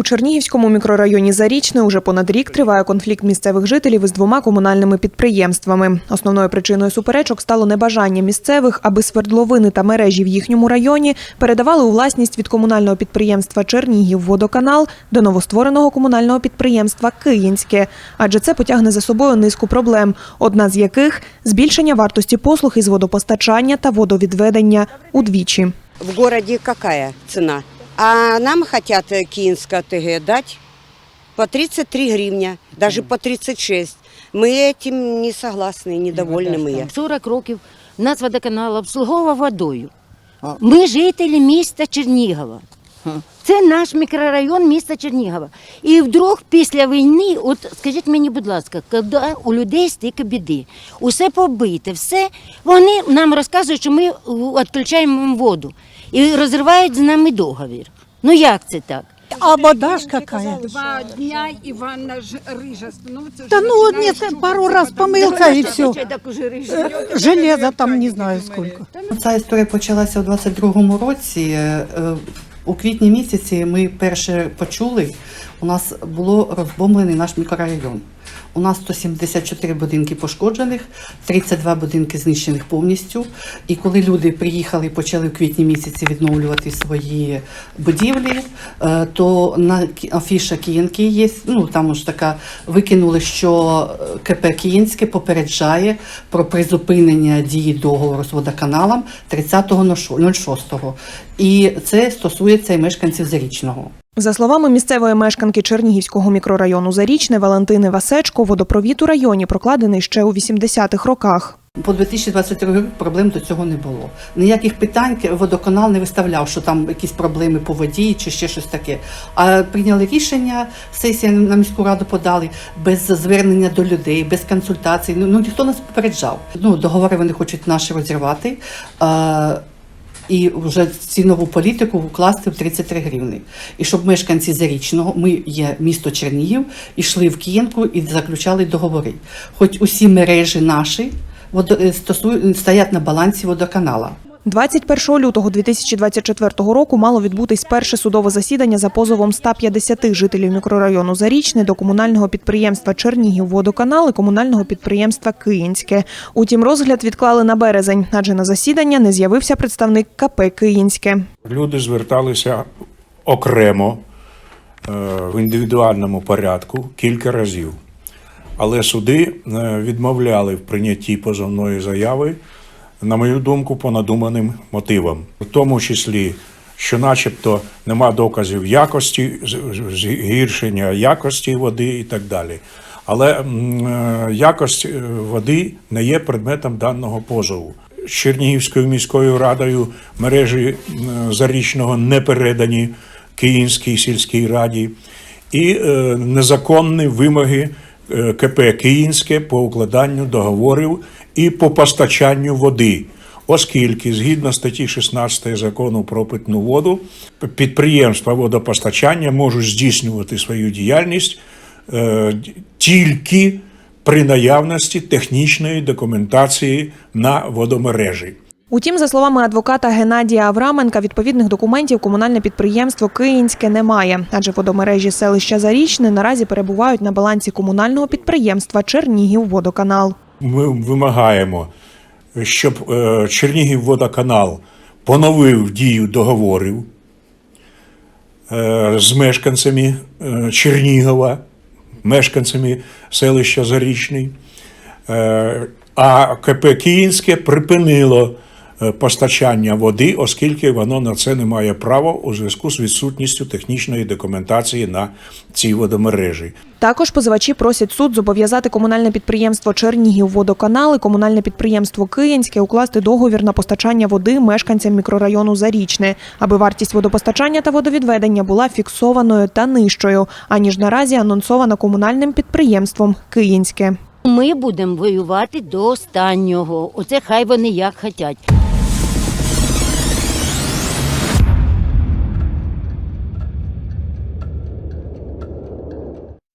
У Чернігівському мікрорайоні Зарічне уже понад рік триває конфлікт місцевих жителів із двома комунальними підприємствами. Основною причиною суперечок стало небажання місцевих, аби свердловини та мережі в їхньому районі передавали у власність від комунального підприємства Чернігівводоканал до новоствореного комунального підприємства Київське, адже це потягне за собою низку проблем, одна з яких збільшення вартості послуг із водопостачання та водовідведення удвічі. В городе какая цена? А нам хотят э, Киинска ТГ дать по 33 гривня, даже по 36. Мы этим не согласны, недовольны мы. 40 років нас водоканал обслуговував водою. Ми жителі міста Чернігова. Це наш мікрорайон міста Чернігова. І вдруг після війни, от скажіть мені, будь ласка, коли у людей стільки біди, усе побите, все, вони нам розказують, що ми відключаємо їм воду і розривають з нами договір. Ну як це так? А вода ж какая? Два дня и ванна ж- рыжа становится. Да ну вот нет, пару раз помилка і и все. Так уже рижа. Железо там не знаю сколько. Ця історія почалася у 22-му році. Е, У квітні місяці ми перше почули, у нас було розбомблений наш мікрорайон. У нас 174 будинки пошкоджених, 32 будинки знищених повністю. І коли люди приїхали і почали в квітні місяці відновлювати свої будівлі, е, то на афіша Київки є, ну там ж така викинули, що е, КП Київське попереджає про призупинення дії договору з водоканалом 30.06. І це стосується і мешканців Зарічного. За словами місцевої мешканки Чернігівського мікрорайону Зарічне Валентини Васечко, водопровід у районі прокладений ще у 80-х роках. По 2022 рік проблем до цього не було. Ніяких питань водоканал не виставляв, що там якісь проблеми по воді чи ще щось таке. А прийняли рішення, сесія на міську раду подали без звернення до людей, без консультацій. Ну, ну ніхто нас попереджав. Ну, договори вони хочуть наші розірвати. І вже цінову політику вкласти в 33 гривні. І щоб мешканці Зарічного, ми є місто Чернігів, йшли в Кінку і заключали договори. Хоч усі мережі наші е, стоять на балансі водоканала. 21 лютого 2024 року мало відбутись перше судове засідання за позовом 150 жителів мікрорайону Зарічне до комунального підприємства Чернігівводоканал і комунального підприємства Київське. Утім, розгляд відклали на березень, адже на засідання не з'явився представник КП Київське. Люди зверталися окремо е, в індивідуальному порядку кілька разів. Але суди е, відмовляли в прийнятті позовної заяви, на мою думку, по надуманим мотивам, в тому числі, що, начебто, нема доказів якості, згіршення якості води і так далі. Але е, якість е, води не є предметом даного позову. Чернігівською міською радою мережі зарічного не передані Київській сільській раді, і е, незаконні вимоги КП Київське по укладанню договорів і по постачанню води. Оскільки згідно статті 16 закону про питну воду, підприємства водопостачання можуть здійснювати свою діяльність е, тільки при наявності технічної документації на водомережі. Утім, за словами адвоката Геннадія Авраменка, відповідних документів комунальне підприємство Київське не має, адже водомережі селища Зарічне наразі перебувають на балансі комунального підприємства Чернігівводоканал. Ми вимагаємо, щоб е, Чернігівводоканал поновив дію договорів е, з мешканцями е, Чернігова, мешканцями селища Зарічний, а КП Київське припинило постачання води, оскільки воно на це не має права у зв'язку з відсутністю технічної документації на цій водомережі. Також позивачі просять суд зобов'язати комунальне підприємство Чернігівводоканал і комунальне підприємство Київське укласти договір на постачання води мешканцям мікрорайону Зарічне, аби вартість водопостачання та водовідведення була фіксованою та нижчою, аніж наразі анонсована комунальним підприємством Київське. Ми будемо воювати до останнього. Оце хай вони як хочуть.